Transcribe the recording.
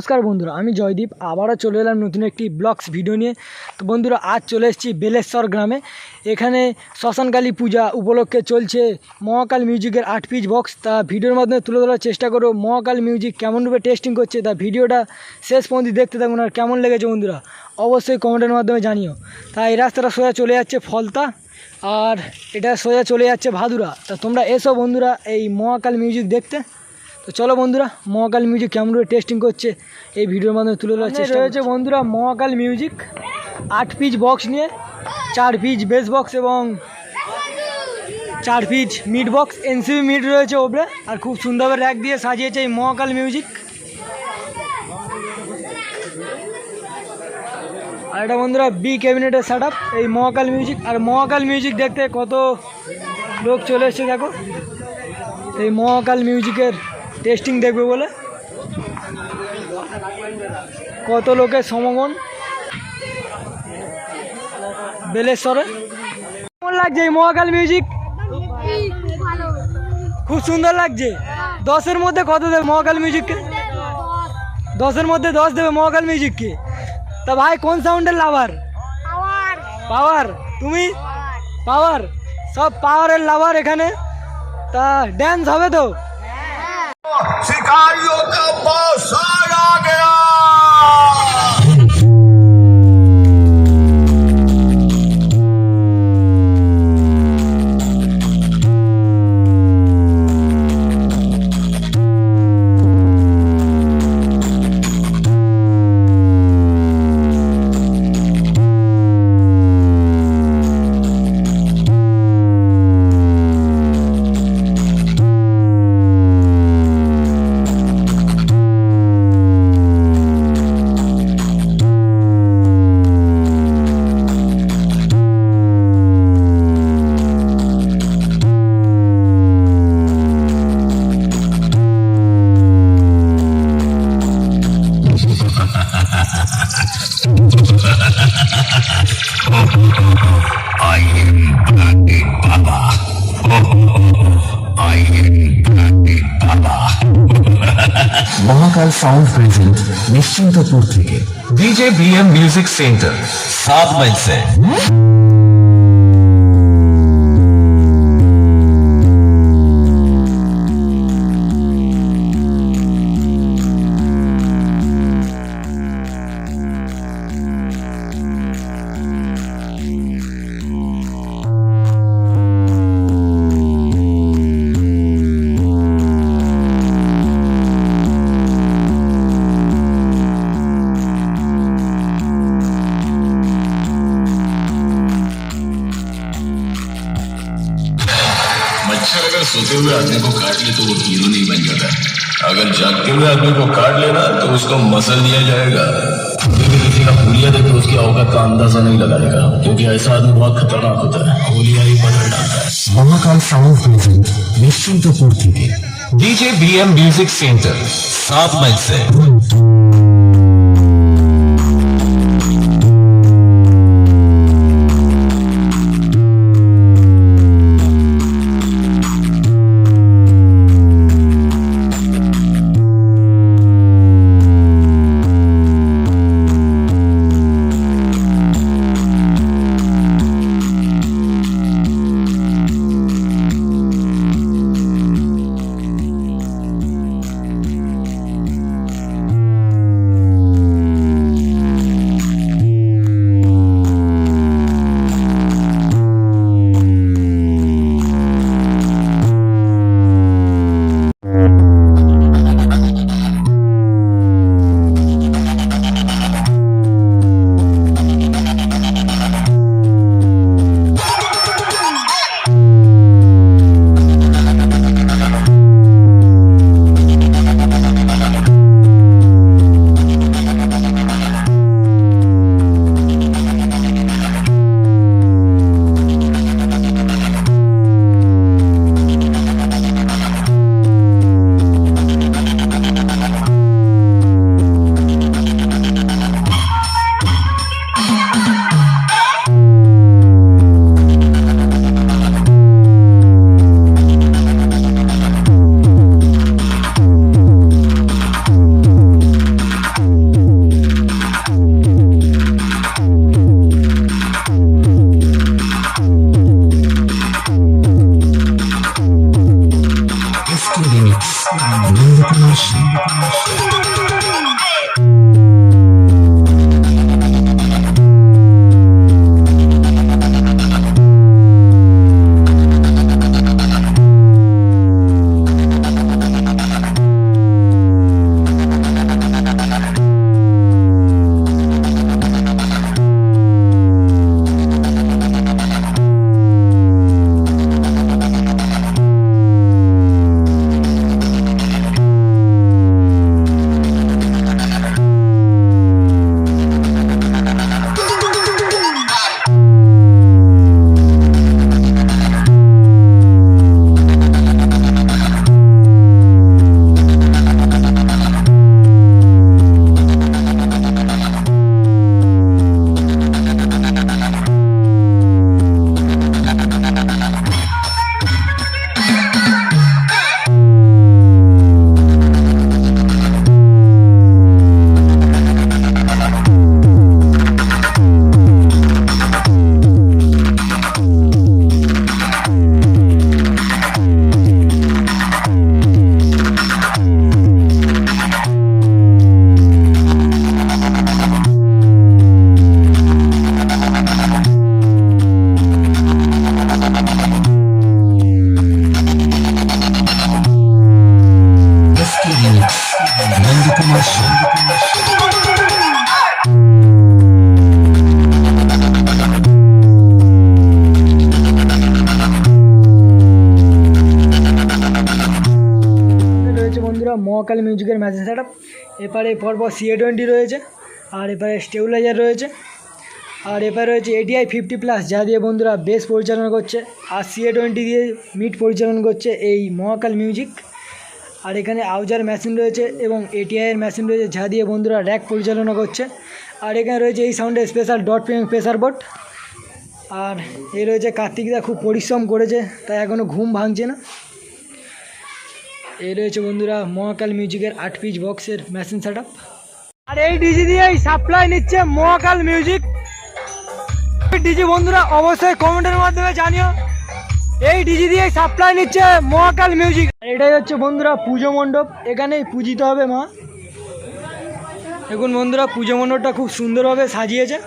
নমস্কার বন্ধুরা, আমি জয়দীপ। আবারও চলে এলাম নতুন একটি ব্লগস ভিডিও নিয়ে। তো বন্ধুরা, আজ চলে এসেছি বেলেশ্বর গ্রামে। এখানে শ্মশানকালী পূজা উপলক্ষে চলছে মহাকাল মিউজিকের আট পিচ বক্স। তা ভিডিওর মাধ্যমে তুলে ধরার চেষ্টা করো মহাকাল মিউজিক কেমনভাবে টেস্টিং করছে। তা ভিডিওটা শেষ পর্যন্ত দেখতে থাকুন আর কেমন লেগেছে বন্ধুরা, অবশ্যই কমেন্টের মাধ্যমে জানিও। তা এই রাস্তাটা সোজা চলে যাচ্ছে ফলতা আর এটা সোজা চলে যাচ্ছে ভাদুরা। তা তোমরা এসো বন্ধুরা এই মহাকাল মিউজিক দেখতে। তো চলো বন্ধুরা মহাকাল মিউজিক কেমন করে টেস্টিং করছে এই ভিডিওর মাধ্যমে তুলে ধরার চেষ্টা রয়েছে বন্ধুরা মহাকাল মিউজিক আট পিচ বক্স নিয়ে চার পিচ বেস বক্স এবং চার piece mid box NCB mid রয়েছে ওপরে আর খুব সুন্দরভাবে র্যাক দিয়ে সাজিয়েছে এই মহাকাল মিউজিক আর এটা বন্ধুরা বি ক্যাবিনেটের সেট এই মহাকাল মিউজিক আর মহাকাল মিউজিক দেখতে কত লোক চলে এসছে দেখো। এই মহাকাল মিউজিকের টেস্টিং দেখবে বলে? কত লোকের সমাগম বেলেশ্বরে? কেমন লাগছে এই মহাকাল মিউজিক খুব সুন্দর লাগছে। দশের মধ্যে কত দেবে মহাকাল মিউজিককে দশের মধ্যে দশ দেবে মহাকাল মিউজিককে তা ভাই, কোন সাউন্ডের লাভার পাওয়ার তুমি? পাওয়ার সব পাওয়ারের লাভার এখানে। তা ড্যান্স হবে তো? sicario te pasará que classical sound present Nishchintapur থেকে ডিজে বিএম মিউজিক সেন্টার সাত মাইল से अगर सोते हुए आदमी को काट ले तो वो हीरो नहीं बन जाता। अगर जागते हुए आदमी को काट लेना तो उसको मसल दिया जाएगा। क्योंकि किसी का हुलिया देखकर उसकी औकात का तो अंदाज़ा नहीं लगाएगा क्योंकि ऐसा आदमी बहुत खतरनाक होता है। होलिया ही बदल डालता है। महाकाल साउंड म्यूज़िक निश्चिंतपुर की DJ B M music center सात मई से। মহাকাল মিউজিকের ম্যাচের সেট এপারে পরপর সিএ টোয়েন্টি রয়েছে, আর এপারে স্টেবিলাইজার রয়েছে, আর এপারে রয়েছে এটিআই ফিফটি প্লাস যা দিয়ে বন্ধুরা বেস পরিচালনা করছে, আর সিএ টোয়েন্টি দিয়ে মিট পরিচালনা করছে এই মহাকাল মিউজিক আর এখানে আউজার মেশিন রয়েছে এবং এটিআইয়ের মেশিন রয়েছে, যা দিয়ে বন্ধুরা র্যাক পরিচালনা করছে। আর এখানে রয়েছে এই সাউন্ডের special dot ping pressure board আর এই রয়েছে কার্তিকদা খুব পরিশ্রম করেছে, তাই এখনও ঘুম ভাঙছে না। এই রয়েছে বন্ধুরা মহাকাল মিউজিকের আট পিচ বক্সের মেশিন সেট আর এই ডিজি দিয়েই সাপ্লাই নিচ্ছে মহাকাল মিউজিক ডিজি বন্ধুরা অবশ্যই কমেন্টের মাধ্যমে জানিও। এই ডিজি দিয়ে সাপ্লাই নিচ্ছে মহাকাল মিউজিক এটাই হচ্ছে বন্ধুরা পুজো মণ্ডপ। এখানেই পূজিত হবে মা। দেখুন বন্ধুরা পুজো মণ্ডপটা খুব সুন্দরভাবে সাজিয়েছে।